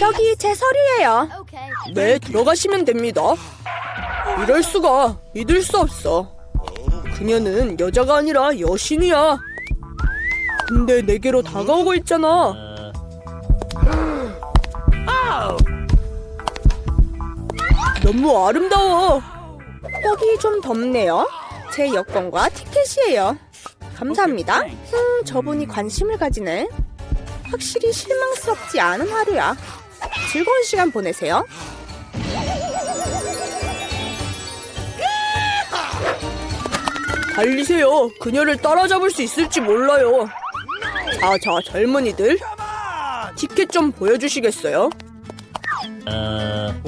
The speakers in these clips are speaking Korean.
여기 제 서류예요. 네, 들어가시면 됩니다. 이럴 수가 믿을 수 없어. 그녀는 여자가 아니라 여신이야. 근데 내게로 다가오고 있잖아. 너무 아름다워. 여기 좀 덥네요. 제 여권과 티켓이에요. 감사합니다. 음, 저분이 관심을 가지네. 확실히 실망스럽지 않은 하루야. 즐거운 시간 보내세요. 달리세요. 그녀를 따라잡을 수 있을지 몰라요. 자, 자, 젊은이들. 티켓 좀 보여주시겠어요?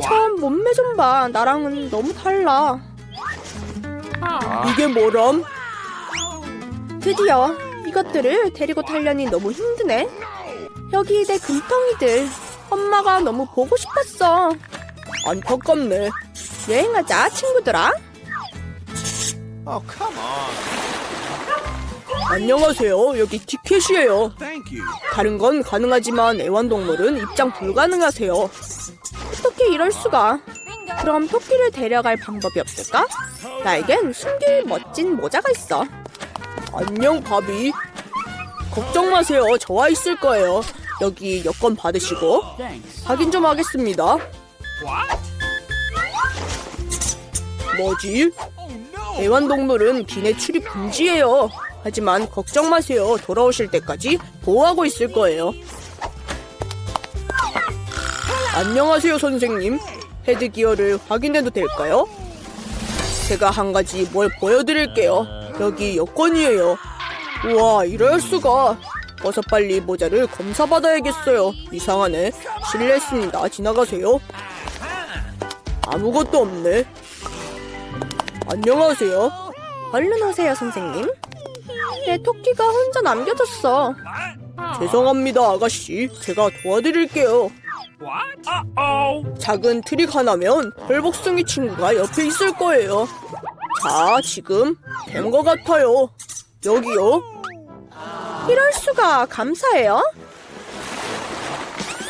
참 몸매 좀 봐. 나랑은 너무 달라. 이게 뭐람? 드디어 이것들을 데리고 타려니 너무 힘드네. 여기 내 금덩이들. 엄마가 너무 보고 싶었어. 안타깝네. 여행하자, 친구들아. Oh, come on. 안녕하세요. 여기 티켓이에요. Thank you. 다른 건 가능하지만 애완동물은 입장 불가능하세요. 어떻게 이럴 수가? 그럼 토끼를 데려갈 방법이 없을까? 나에겐 숨길 멋진 모자가 있어. 안녕, 바비. 걱정 마세요. 저와 있을 거예요. 여기 여권 받으시고 확인 좀 하겠습니다. 뭐지? 애완동물은 기내 출입 금지예요. 하지만 걱정 마세요. 돌아오실 때까지 보호하고 있을 거예요. 안녕하세요, 선생님. 헤드기어를 확인해도 될까요? 제가 한 가지 뭘 보여드릴게요. 여기 여권이에요. 우와, 이럴 수가. 어서 빨리 모자를 검사받아야겠어요. 이상하네. 실례했습니다. 지나가세요. 아무것도 없네. 안녕하세요. 얼른 오세요, 선생님. 내 토끼가 혼자 남겨졌어. 죄송합니다, 아가씨. 제가 도와드릴게요. 작은 트릭 하나면 털복숭이 친구가 옆에 있을 거예요. 자, 지금 된 것 같아요. 여기요. 이럴 수가 감사해요.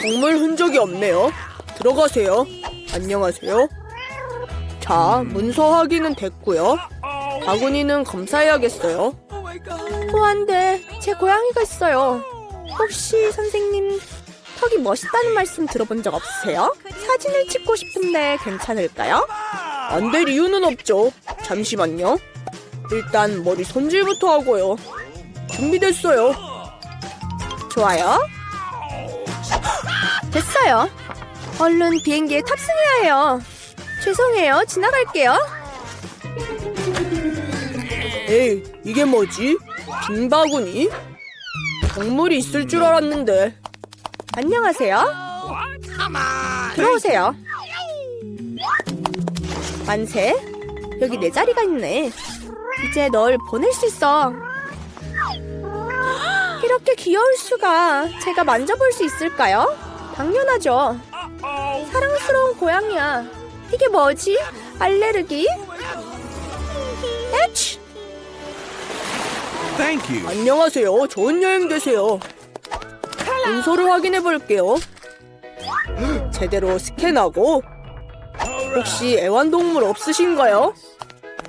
동물 흔적이 없네요. 들어가세요. 안녕하세요. 자, 문서 확인은 됐고요. 바구니는 검사해야겠어요. 호한데 제 고양이가 있어요. 혹시 선생님 턱이 멋있다는 말씀 들어본 적 없으세요? 사진을 찍고 싶은데 괜찮을까요? 안 될 이유는 없죠. 잠시만요. 일단 머리 손질부터 하고요. 준비됐어요. 좋아요. 됐어요. 얼른 비행기에 탑승해야 해요. 죄송해요. 지나갈게요. 에이, 이게 뭐지? 빈 바구니? 동물이 있을 줄 알았는데. 안녕하세요. 들어오세요. 만세. 여기 내 자리가 있네. 이제 널 보낼 수 있어. 이렇게 귀여울 수가. 제가 만져볼 수 있을까요? 당연하죠. 사랑스러운 고양이야. 이게 뭐지? 알레르기? 에치! Thank you. 안녕하세요. 좋은 여행 되세요. 문서를 확인해 볼게요. 제대로 스캔하고 혹시 애완동물 없으신가요?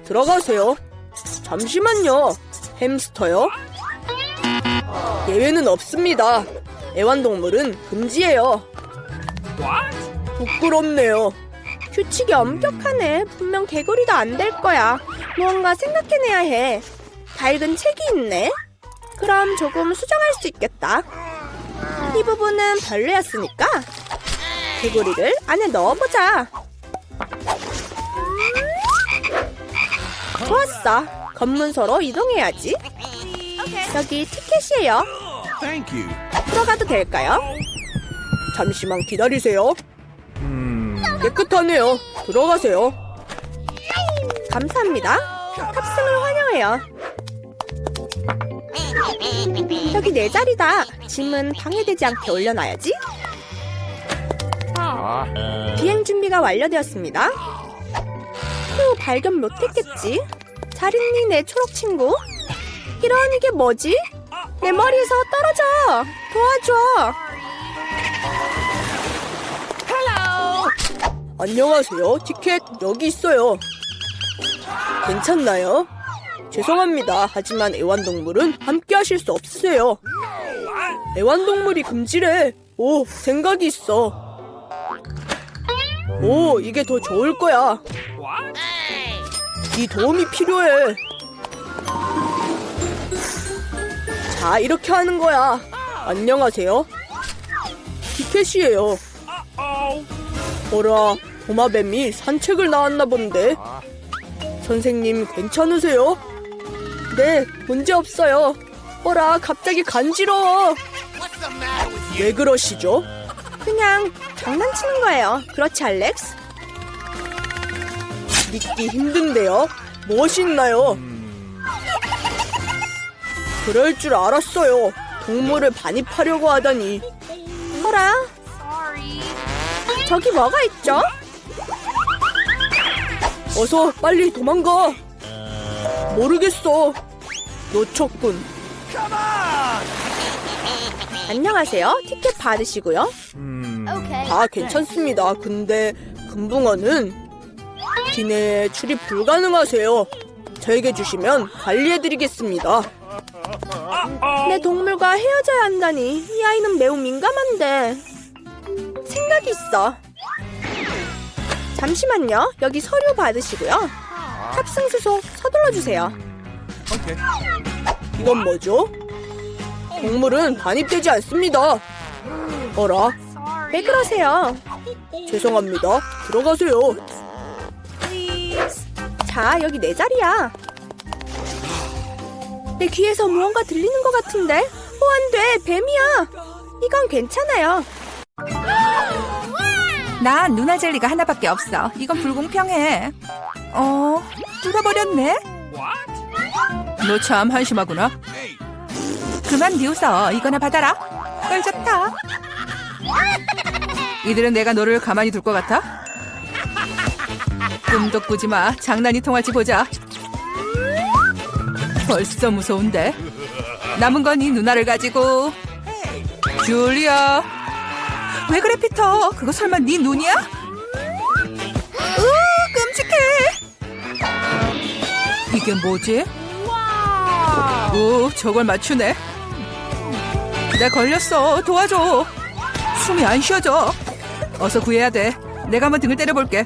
들어가세요. 잠시만요. 햄스터요? 예외는 없습니다. 애완동물은 금지예요. 부끄럽네요. 규칙이 엄격하네. 분명 개구리도 안 될 거야. 무언가 생각해내야 해. 다 읽은 책이 있네. 그럼 조금 수정할 수 있겠다. 이 부분은 별로였으니까 개구리를 안에 넣어보자. 좋았어. 검문소로 이동해야지. 여기 티켓이에요. 들어가도 될까요? 잠시만 기다리세요. 깨끗하네요. 들어가세요. 감사합니다. 탑승을 환영해요. 여기 내 자리다. 짐은 방해되지 않게 올려놔야지. 비행 준비가 완료되었습니다. 휴, 발견 못했겠지. 잘 있니, 내 초록 친구? 이런 이게 뭐지? 내 머리에서 떨어져. 도와줘. 안녕하세요. 티켓 여기 있어요. 괜찮나요? 죄송합니다. 하지만 애완동물은 함께 하실 수 없으세요. 애완동물이 금지래. 오, 생각이 있어. 오, 이게 더 좋을 거야. 네 도움이 필요해. 자, 이렇게 하는 거야. 안녕하세요. 티켓이에요. 어라, 도마뱀이 산책을 나왔나 본데. 선생님, 괜찮으세요? 네, 문제 없어요. 어라, 갑자기 간지러워. 왜 그러시죠? 그냥 장난치는 거예요. 그렇지, 알렉스? 믿기 힘든데요. 무엇이 있나요? 그럴 줄 알았어요. 동물을 반입하려고 하다니. 어라? 저기 뭐가 있죠? 어서 빨리 도망가. 모르겠어. 놓쳤군. 안녕하세요. 티켓 받으시고요. 다 괜찮습니다. 근데 금붕어는 기내에 출입 불가능하세요. 저에게 주시면 관리해드리겠습니다. 내 동물과 헤어져야 한다니 이 아이는 매우 민감한데 생각이 있어 잠시만요 여기 서류 받으시고요 탑승 수속 서둘러 주세요. 이건 뭐죠? 동물은 반입되지 않습니다. 어라, 왜 그러세요 죄송합니다. 들어가세요. 자 여기 내 자리야 내 귀에서 무언가 들리는 것 같은데 어 안 돼 뱀이야 이건 괜찮아요 난 누나 젤리가 하나밖에 없어. 이건 불공평해. 어, 뚫어버렸네? 너 참 한심하구나. 그만 비웃어. 이거나 받아라. 널 좋다. 이들은 내가 너를 가만히 둘 것 같아? 꿈도 꾸지 마. 장난이 통할지 보자. 벌써 무서운데. 남은 건 이 누나를 가지고. 줄리아. 왜 그래 피터? 그거 설마 네 눈이야? 으 끔찍해. 이게 뭐지? 오 저걸 맞추네. 내 걸렸어. 도와줘. 숨이 안 쉬어져. 어서 구해야 돼. 내가 한번 등을 때려볼게.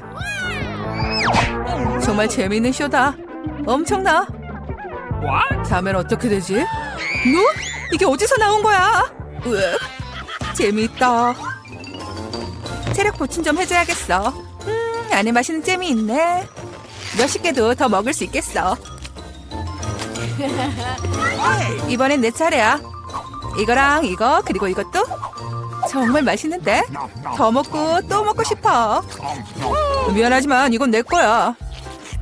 정말 재미있는 쇼다. 엄청나. 다음엔 어떻게 되지? 눈? 이게 어디서 나온 거야? 으 재미있다. 체력 보충 좀 해줘야겠어. 음, 안에 마시는 잼이 있네. 몇십 개도 더 먹을 수 있겠어. 이번엔 내 차례야. 이거랑 이거 그리고 이것도 정말 맛있는데 더 먹고 또 먹고 싶어. 미안하지만 이건 내 거야.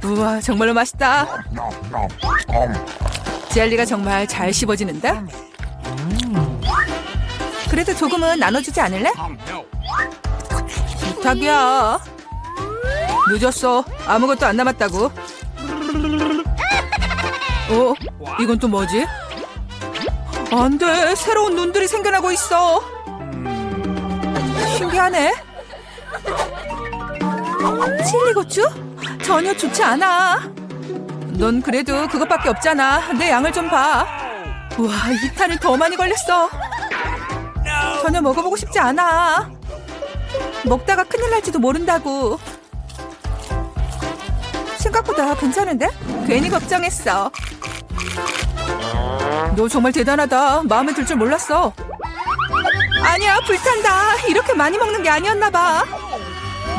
우와 정말로 맛있다. 젤리가 정말 잘 씹어지는데. 그래도 조금은 나눠주지 않을래? 부탁이야. 늦었어. 아무것도 안 남았다고. 어? 이건 또 뭐지? 안 돼. 새로운 눈들이 생겨나고 있어. 신기하네. 칠리 고추? 전혀 좋지 않아. 넌 그래도 그것밖에 없잖아. 내 양을 좀 봐. 우와, 이 탄을 더 많이 걸렸어. 전혀 먹어보고 싶지 않아. 먹다가 큰일 날지도 모른다고. 생각보다 괜찮은데? 괜히 걱정했어. 너 정말 대단하다. 마음에 들 줄 몰랐어. 아니야, 불탄다. 이렇게 많이 먹는 게 아니었나 봐.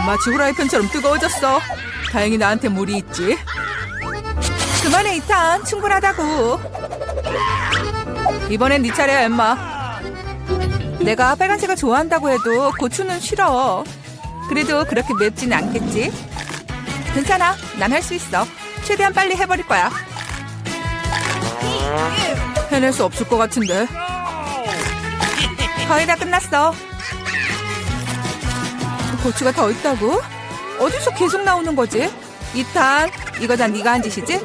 마치 후라이팬처럼 뜨거워졌어. 다행히 나한테 물이 있지. 그만해, 이탄. 충분하다고. 이번엔 네 차례야, 엠마. 내가 빨간색을 좋아한다고 해도 고추는 싫어. 그래도 그렇게 맵지는 않겠지? 괜찮아. 난 할 수 있어. 최대한 빨리 해버릴 거야. 해낼 수 없을 것 같은데. 거의 다 끝났어. 고추가 더 있다고? 어디서 계속 나오는 거지? 이탄, 이거 다 네가 한 짓이지?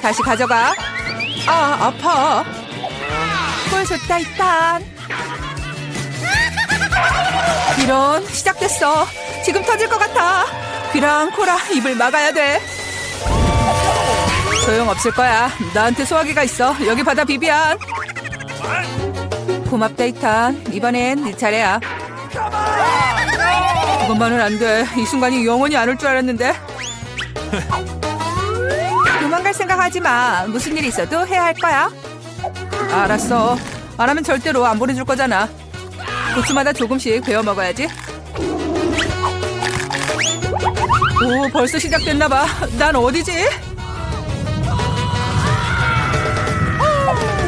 다시 가져가. 아, 아파. 꿀 좋다, 이탄. 이런, 시작됐어. 지금 터질 것 같아. 귀랑 코랑 입을 막아야 돼. 소용없을 거야. 나한테 소화기가 있어. 여기 받아 비비안. 고맙다 이탄. 이번엔 네 차례야. 그것만은 안 돼. 이 순간이 영원히 안 올 줄 알았는데. 도망갈 생각하지 마. 무슨 일 있어도 해야 할 거야. 알았어. 안 하면 절대로 안 보내줄 거잖아. 고추마다 조금씩 베어 먹어야지. 오, 벌써 시작됐나 봐. 난 어디지?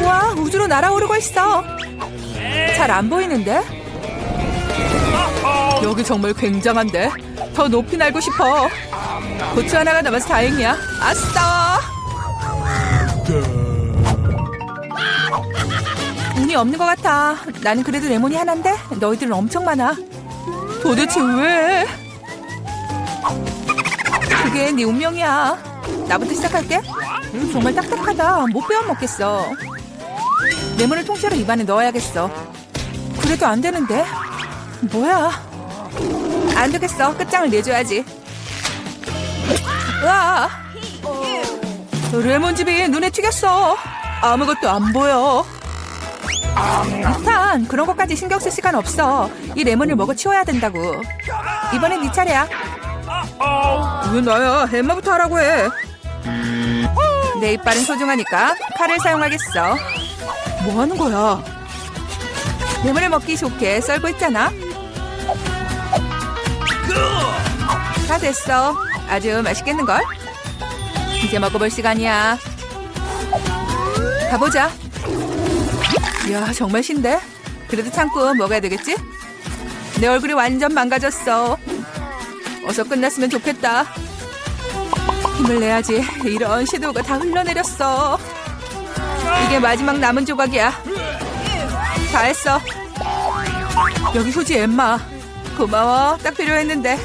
와, 우주로 날아오르고 있어. 잘 안 보이는데? 여기 정말 굉장한데? 더 높이 날고 싶어. 고추 하나가 남아서 다행이야. 아싸! 운이 없는 것 같아. 나는 그래도 레몬이 하나인데 너희들은 엄청 많아. 도대체 왜? 그게 네 운명이야. 나부터 시작할게. 음, 정말 딱딱하다. 못 빼어 먹겠어. 레몬을 통째로 입안에 넣어야겠어. 그래도 안 되는데. 뭐야? 안 되겠어. 끝장을 내줘야지. 와! 레몬즙이 눈에 튀겼어. 아무것도 안 보여. 일단 그런 것까지 신경 쓸 시간 없어. 이 레몬을 먹어 치워야 된다고. 이번엔 네 차례야. 왜 나야? 엠마부터 하라고 해. 내 이빨은 소중하니까 칼을 사용하겠어. 뭐 하는 거야? 레몬을 먹기 좋게 썰고 있잖아. 다 됐어. 아주 맛있겠는걸? 이제 먹어볼 시간이야. 가보자. 이야, 정말 신데? 그래도 참고 먹어야 되겠지? 내 얼굴이 완전 망가졌어. 어서 끝났으면 좋겠다. 힘을 내야지. 이런 섀도우가 다 흘러내렸어. 이게 마지막 남은 조각이야. 다 했어. 여기 휴지 엠마. 고마워. 딱 필요했는데.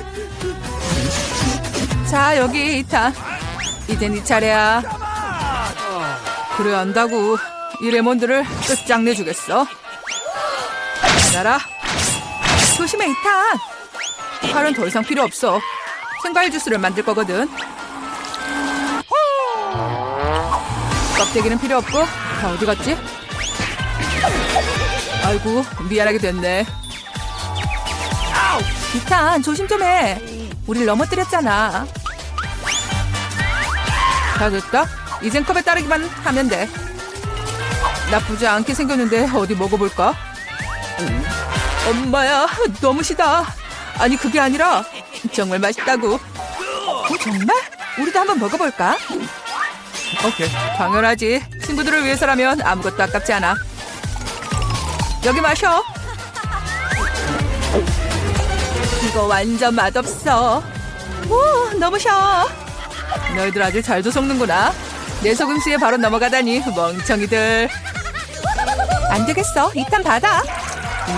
자, 여기 이탄. 이제 네 차례야. 그래 안다고. 이 레몬들을 끝장내 주겠어. 받아라. 조심해 이탄. 칼은 더 이상 필요 없어. 생과일 주스를 만들 거거든. 껍데기는 필요 없고 다 어디 갔지? 아이고 미안하게 됐네. 이탄 조심 좀 해. 우릴 넘어뜨렸잖아. 다 됐다. 이젠 컵에 따르기만 하면 돼. 나쁘지 않게 생겼는데 어디 먹어볼까? 엄마야 너무 시다. 아니 그게 아니라 정말 맛있다고. 어, 정말? 우리도 한번 먹어볼까? Okay. 당연하지. 친구들을 위해서라면 아무것도 아깝지 않아. 여기 마셔. 이거 완전 맛없어. 오, 너무 셔. 너희들 아주 잘도 속는구나. 내 속임수에 바로 넘어가다니 멍청이들. 안 되겠어. 이탄 받아.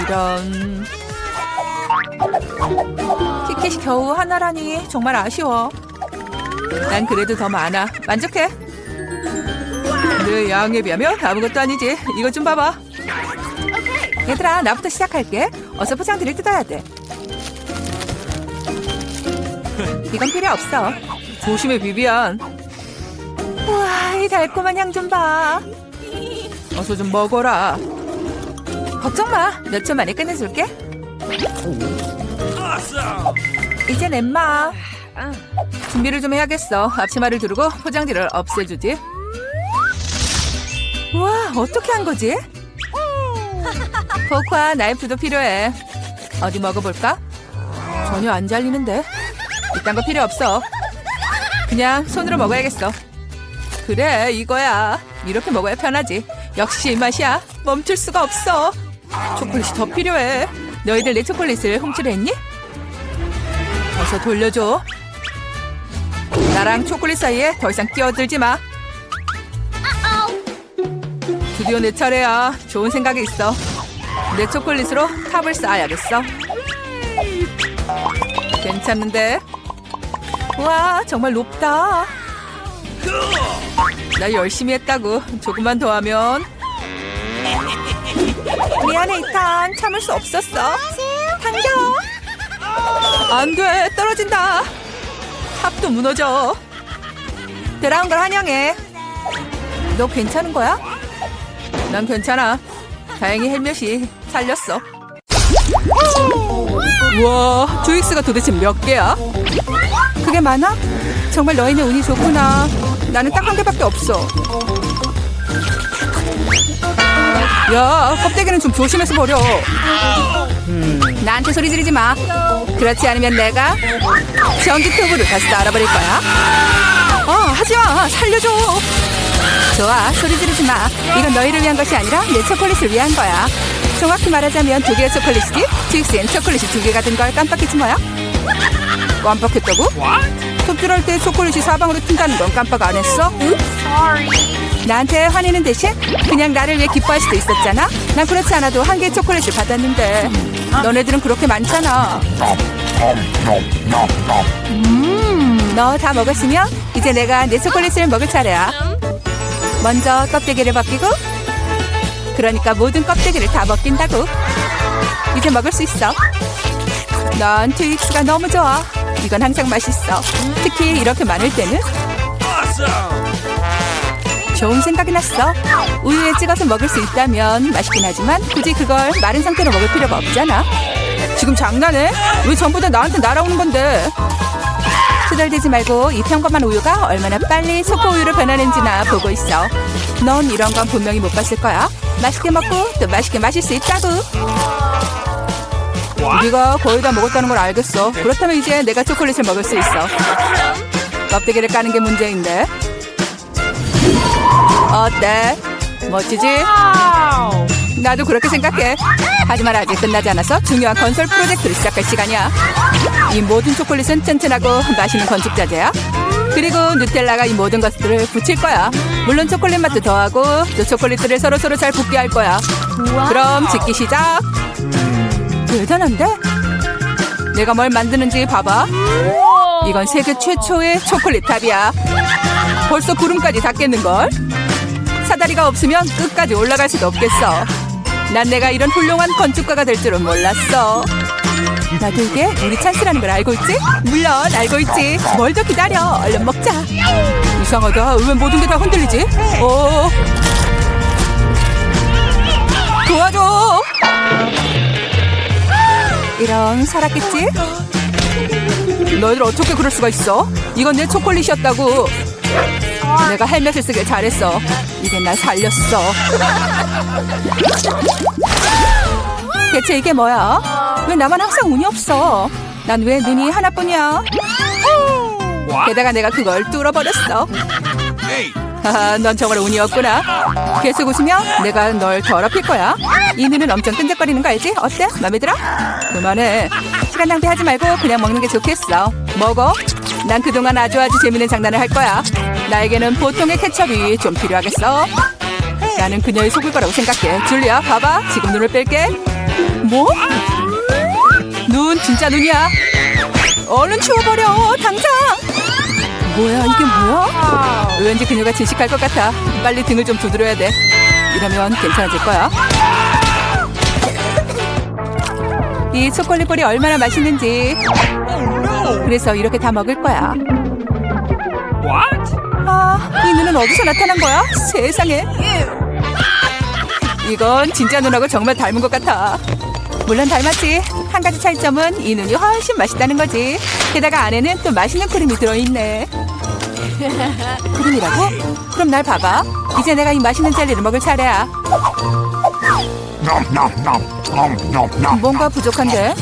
이런. 티켓이 겨우 하나라니 정말 아쉬워. 난 그래도 더 많아. 만족해. 내 양에 비하면 아무것도 아니지. 이것 좀 봐봐. 얘들아, 나부터 시작할게. 어서 포장지를 뜯어야 돼. 이건 필요 없어. 조심해, 비비안. 우와, 이 달콤한 향 좀 봐. 어서 좀 먹어라. 걱정 마. 몇 초 만에 끝내줄게. 이젠 엠마. 준비를 좀 해야겠어. 앞치마를 두르고 포장지를 없애주지. 우와, 어떻게 한 거지? 포크와 나이프도 필요해. 어디 먹어볼까? 전혀 안 잘리는데. 이딴 거 필요 없어. 그냥 손으로 먹어야겠어. 그래, 이거야. 이렇게 먹어야 편하지. 역시 이 맛이야. 멈출 수가 없어. 초콜릿이 더 필요해. 너희들 내 초콜릿을 훔치려 했니? 어서 돌려줘. 나랑 초콜릿 사이에 더 이상 끼어들지 마. 드디어 내 차례야. 좋은 생각이 있어. 내 초콜릿으로 탑을 쌓아야겠어. 괜찮은데? 와, 정말 높다. 나 열심히 했다고. 조금만 더 하면. 미안해, 이탄. 참을 수 없었어. 당겨. 안 돼, 떨어진다. 탑도 무너져. 들어온 걸 환영해. 너 괜찮은 거야? 난 괜찮아. 다행히 헬멧이 살렸어. 우와, 주익스가 도대체 몇 개야? 그게 많아? 정말 너희는 운이 좋구나. 나는 딱 한 개밖에 없어. 야, 껍데기는 좀 조심해서 버려. 나한테 소리 지르지 마. 그렇지 않으면 내가 전기 톱으로 다 썰어버릴 거야. 어, 하지 마. 살려줘. 좋아, 소리 지르지 마. 이건 너희를 위한 것이 아니라 내 초콜릿을 위한 거야. 정확히 말하자면 두 개의 초콜릿이지. 주익스엔 초콜릿이 두 개가 든걸 깜빡했지 뭐야? 깜빡했다고? 톱질할 때 초콜릿이 사방으로 튄다는 건 깜빡 안 했어? 나한테 화내는 대신 그냥 나를 위해 기뻐할 수도 있었잖아. 난 그렇지 않아도 한 개의 초콜릿을 받았는데 너네들은 그렇게 많잖아. 음, 너 다 먹었으면 이제 내가 내 초콜릿을 먹을 차례야. 먼저 껍데기를 벗기고 그러니까 모든 껍데기를 다 벗긴다고. 이제 먹을 수 있어. 난 트윅스가 너무 좋아. 이건 항상 맛있어. 특히 이렇게 많을 때는 좋은 생각이 났어. 우유에 찍어서 먹을 수 있다면 맛있긴 하지만 굳이 그걸 마른 상태로 먹을 필요가 없잖아. 지금 장난해? 왜 전부 다 나한테 날아오는 건데? 투덜대지 말고 이 평범한 우유가 얼마나 빨리 초코 우유로 변하는지나 보고 있어. 넌 이런 건 분명히 못 봤을 거야. 맛있게 먹고 또 맛있게 마실 수 있다고. 우리가 거의 다 먹었다는 걸 알겠어. 그렇다면 이제 내가 초콜릿을 먹을 수 있어. 껍데기를 까는 게 문제인데. 어때? 멋지지? 나도 그렇게 생각해. 하지만 아직 끝나지 않아서 중요한 건설 프로젝트를 시작할 시간이야. 이 모든 초콜릿은 튼튼하고 맛있는 건축자재야. 그리고 누텔라가 이 모든 것들을 붙일 거야. 물론 초콜릿 맛도 더하고 또 초콜릿들을 서로서로 잘 붙게 할 거야. 그럼 짓기 시작. 대단한데? 내가 뭘 만드는지 봐봐. 이건 세계 최초의 초콜릿 탑이야. 벌써 구름까지 닿겠는걸? 사다리가 없으면 끝까지 올라갈 수도 없겠어. 난 내가 이런 훌륭한 건축가가 될 줄은 몰랐어. 나도 이게 우리 찬스라는 걸 알고 있지? 물론 알고 있지. 뭘 더 기다려. 얼른 먹자. 이상하다. 왜 모든 게 다 흔들리지? 어. 도와줘. 이런 살았겠지? 너희들 어떻게 그럴 수가 있어? 이건 내 초콜릿이었다고. 내가 헬멧을 쓰길 잘했어. 이게 날 살렸어. 대체 이게 뭐야? 왜 나만 항상 운이 없어? 난 왜 눈이 하나뿐이야? 게다가 내가 그걸 뚫어버렸어. 하하, 넌 정말 운이 없구나. 계속 웃으면 내가 널 더럽힐 거야. 이 눈은 엄청 끈적거리는 거 알지? 어때? 맘에 들어? 그만해. 시간 낭비하지 말고 그냥 먹는 게 좋겠어. 먹어. 난 그동안 아주 아주 재밌는 장난을 할 거야. 나에게는 보통의 케첩이 좀 필요하겠어. 나는 그녀의 속을 거라고 생각해. 줄리아, 봐봐. 지금 눈을 뺄게. 뭐? 눈 진짜 눈이야. 얼른 치워버려. 당장. 뭐야 이게 뭐야? 왠지 그녀가 질식할 것 같아. 빨리 등을 좀 두드려야 돼. 이러면 괜찮아질 거야. 이 초콜릿 볼이 얼마나 맛있는지. 그래서 이렇게 다 먹을 거야. What? 아, 이 눈은 어디서 나타난 거야? 세상에. 이건 진짜 눈하고 정말 닮은 것 같아. 물론 닮았지. 한 가지 차이점은 이 눈이 훨씬 맛있다는 거지. 게다가 안에는 또 맛있는 크림이 들어있네. 크림이라고? 그럼 날 봐봐. 이제 내가 이 맛있는 젤리를 먹을 차례야. 뭔가 부족한데?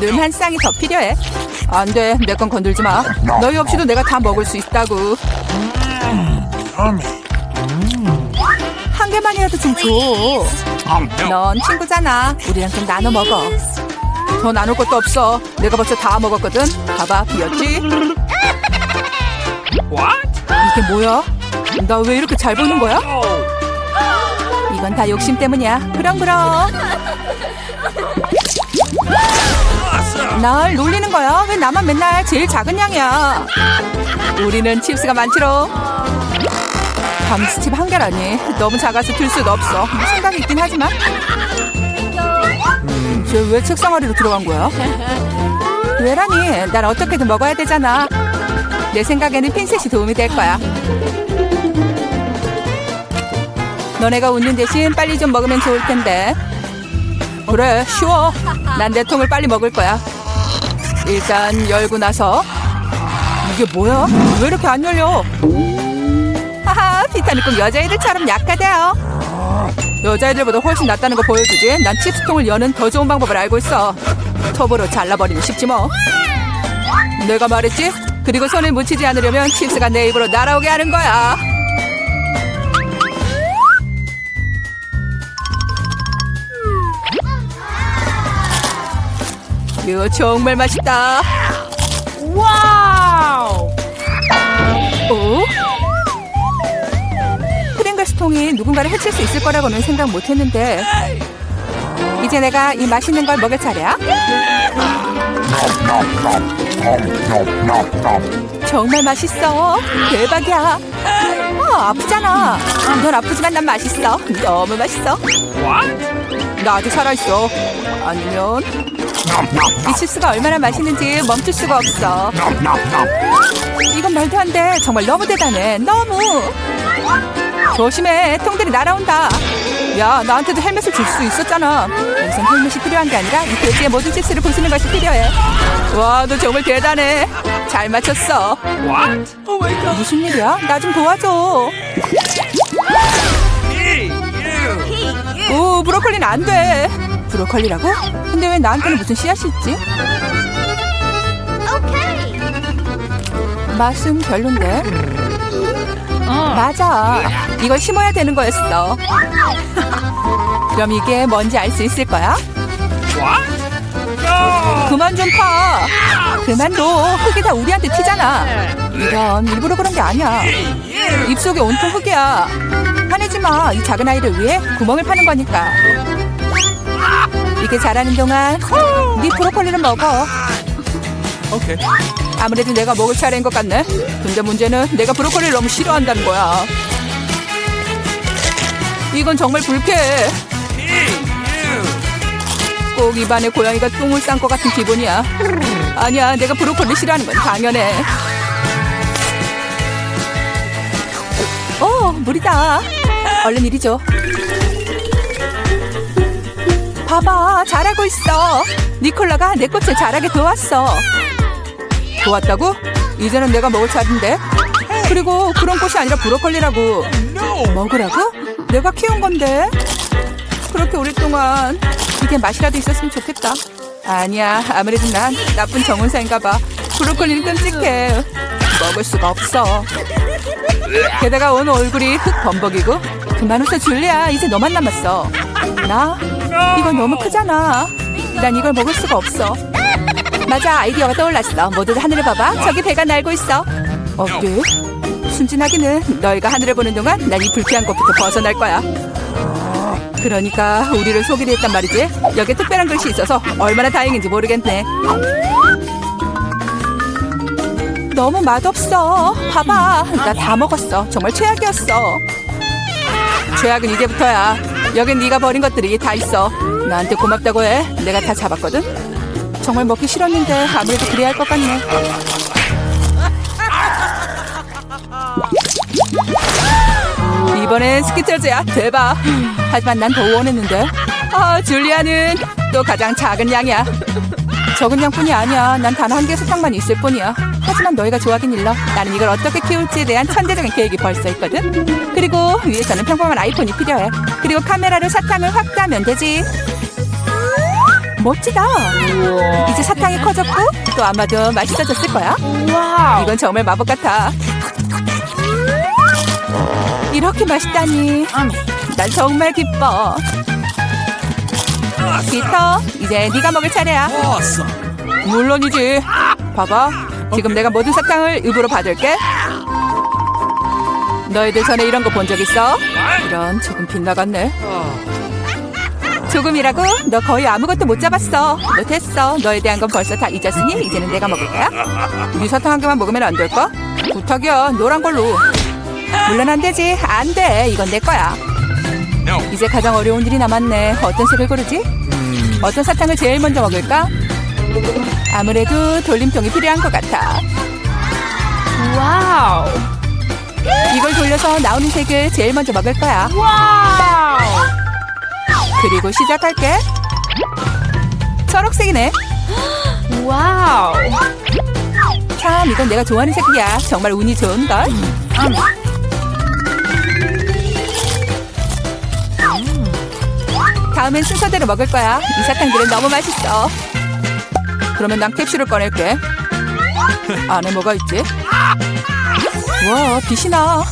눈 한 쌍이 더 필요해. 안 돼, 내 건 건들지 마. 너희 없이도 내가 다 먹을 수 있다고. 한 개만이라도 좀 줘. 넌 친구잖아. 우리랑 좀 나눠 먹어. 더 나눌 것도 없어. 내가 벌써 다 먹었거든. 봐봐, 비었지? 이게 뭐야? 나 왜 이렇게 잘 보는 거야? 이건 다 욕심 때문이야. 그럼 그럼. 날 놀리는 거야. 왜 나만 맨날 제일 작은 양이야? 우리는 칩스가 많지롱. 감치칩 한 개라니. 너무 작아서 들 수도 없어. 생각이 있긴 하지만. 쟤 왜 책상 아래로 들어간 거야? 왜라니? 난 어떻게든 먹어야 되잖아. 내 생각에는 핀셋이 도움이 될 거야. 너네가 웃는 대신 빨리 좀 먹으면 좋을 텐데. 그래, 쉬워. 난 내 통을 빨리 먹을 거야. 일단 열고 나서 이게 뭐야? 왜 이렇게 안 열려? 하하, 피타는 꼭 여자애들처럼 약하대요. 여자애들보다 훨씬 낫다는 거 보여주지. 난 칩스통을 여는 더 좋은 방법을 알고 있어. 톱으로 잘라버리면 쉽지 뭐. 내가 말했지? 그리고 손을 묻히지 않으려면 칩스가 내 입으로 날아오게 하는 거야. 이거 정말 맛있다. 와우! 오? 프링글스통이 누군가를 해칠 수 있을 거라고는 생각 못했는데 이제 내가 이 맛있는 걸 먹을 차례야? 정말 맛있어. 대박이야. 어, 아프잖아. 넌 아프지만 난 맛있어. 너무 맛있어. 나 아직 살아있어. 아니면 이 칩스가 얼마나 맛있는지 멈출 수가 없어. 이건 말도 안 돼. 정말 너무 대단해. 너무. 조심해. 통들이 날아온다. 야, 나한테도 헬멧을 줄 수 있었잖아. 우선 헬멧이 필요한 게 아니라 이 돼지의 모든 칩스를 부수는 것이 필요해. 와, 너 정말 대단해. 잘 맞췄어. What? Oh my god. 무슨 일이야? 나 좀 도와줘. 오, 브로콜리는 안 돼. 브로콜리라고? 근데 왜 나한테는 무슨 씨앗이 있지? 맛은 별론데. 맞아. 이걸 심어야 되는 거였어. 그럼 이게 뭔지 알 수 있을 거야? 그만 좀 파. 그만 둬. 흙이 다 우리한테 튀잖아. 이런 일부러 그런 게 아니야. 입속에 온통 흙이야. 화내지 마. 이 작은 아이를 위해 구멍을 파는 거니까. 이게 자라는 동안 네 브로콜리를 먹어. Okay. 아무래도 내가 먹을 차례인 것 같네. 근데 문제는 내가 브로콜리를 너무 싫어한다는 거야. 이건 정말 불쾌해. 꼭 입안에 고양이가 똥을 싼 것 같은 기분이야. 아니야, 내가 브로콜리 싫어하는 건 당연해. 어, 물이다. 얼른 이리 줘. 봐봐, 잘하고 있어. 니콜라가 내 꽃을 자라게 도왔어. 도왔다고? 이제는 내가 먹을 차례인데. 그리고 그런 꽃이 아니라 브로콜리라고. 먹으라고? 내가 키운 건데. 그렇게 오랫동안 이게 맛이라도 있었으면 좋겠다. 아니야, 아무래도 난 나쁜 정운사인가 봐. 브로콜리는 끔찍해. 먹을 수가 없어. 게다가 오늘 얼굴이 흑 범벅이고. 그만 웃어 줄리야. 이제 너만 남았어. 나? 이건 너무 크잖아. 난 이걸 먹을 수가 없어. 맞아, 아이디어가 떠올랐어. 모두 하늘을 봐봐. 저기 배가 날고 있어. 어, 네? 순진하기는 너희가 하늘을 보는 동안 난 이 불쾌한 것부터 벗어날 거야. 그러니까 우리를 속이려 했단 말이지. 여기에 특별한 글씨 있어서 얼마나 다행인지 모르겠네. 너무 맛없어. 봐봐. 나 다 먹었어. 정말 최악이었어. 최악은 이제부터야. 여긴 네가 버린 것들이 다 있어. 나한테 고맙다고 해. 내가 다 잡았거든. 정말 먹기 싫었는데 아무래도 그래야 할 것 같네. 이번엔 스키틀즈야 대박. 하지만 난 더 원했는데. 아 줄리아는 또 가장 작은 양이야. 적은 양뿐이 아니야. 난 단 한개 사탕만 있을 뿐이야. 하지만 너희가 좋아하긴 일러. 나는 이걸 어떻게 키울지에 대한 천재적인 계획이 벌써 있거든. 그리고 위에서는 평범한 아이폰이 필요해. 그리고 카메라로 사탕을 확 따면 되지. 멋지다. 이제 사탕이 커졌고 또 아마도 맛있어졌을 거야. 이건 정말 마법 같아 이렇게 맛있다니. 난 정말 기뻐. 피터 이제 네가 먹을 차례야. 물론이지 봐봐. 지금 내가 모든 사탕을 입으로 받을게. 너희들 전에 이런 거 본 적 있어? 이런 조금 빗나갔네. 조금이라고? 너 거의 아무것도 못 잡았어. 너 됐어. 너에 대한 건 벌써 다 잊었으니 이제는 내가 먹을 거야. 네 사탕 한 개만 먹으면 안 될까? 부탁이야. 노란 걸로 물론 안 되지 안 돼 이건 내 거야 No. 이제 가장 어려운 일이 남았네 어떤 색을 고르지? 어떤 사탕을 제일 먼저 먹을까? 아무래도 돌림통이 필요한 것 같아. 와우. 이걸 돌려서 나오는 색을 제일 먼저 먹을 거야. 와우. 그리고 시작할게. 초록색이네. 와우. 참, 이건 내가 좋아하는 색이야. 정말 운이 좋은걸? 다음엔 순서대로 먹을 거야. 이 사탕들은 너무 맛있어. 그러면 난 캡슐을 꺼낼게. 안에 뭐가 있지? 와, 빛이 나.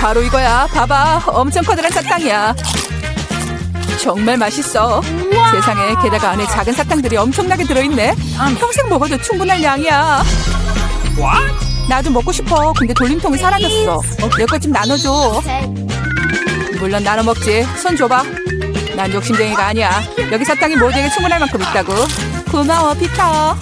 바로 이거야. 봐봐. 엄청 커다란 사탕이야. 정말 맛있어. 세상에 게다가 안에 작은 사탕들이 엄청나게 들어있네. 평생 먹어도 충분할 양이야. 나도 먹고 싶어. 근데 돌림통이 사라졌어. 내 것 좀 나눠줘. 물론 나눠 먹지. 손 줘봐. 난 욕심쟁이가 아니야. 여기 사탕이 모두에게 충분할 만큼 있다고. 고마워, 피터.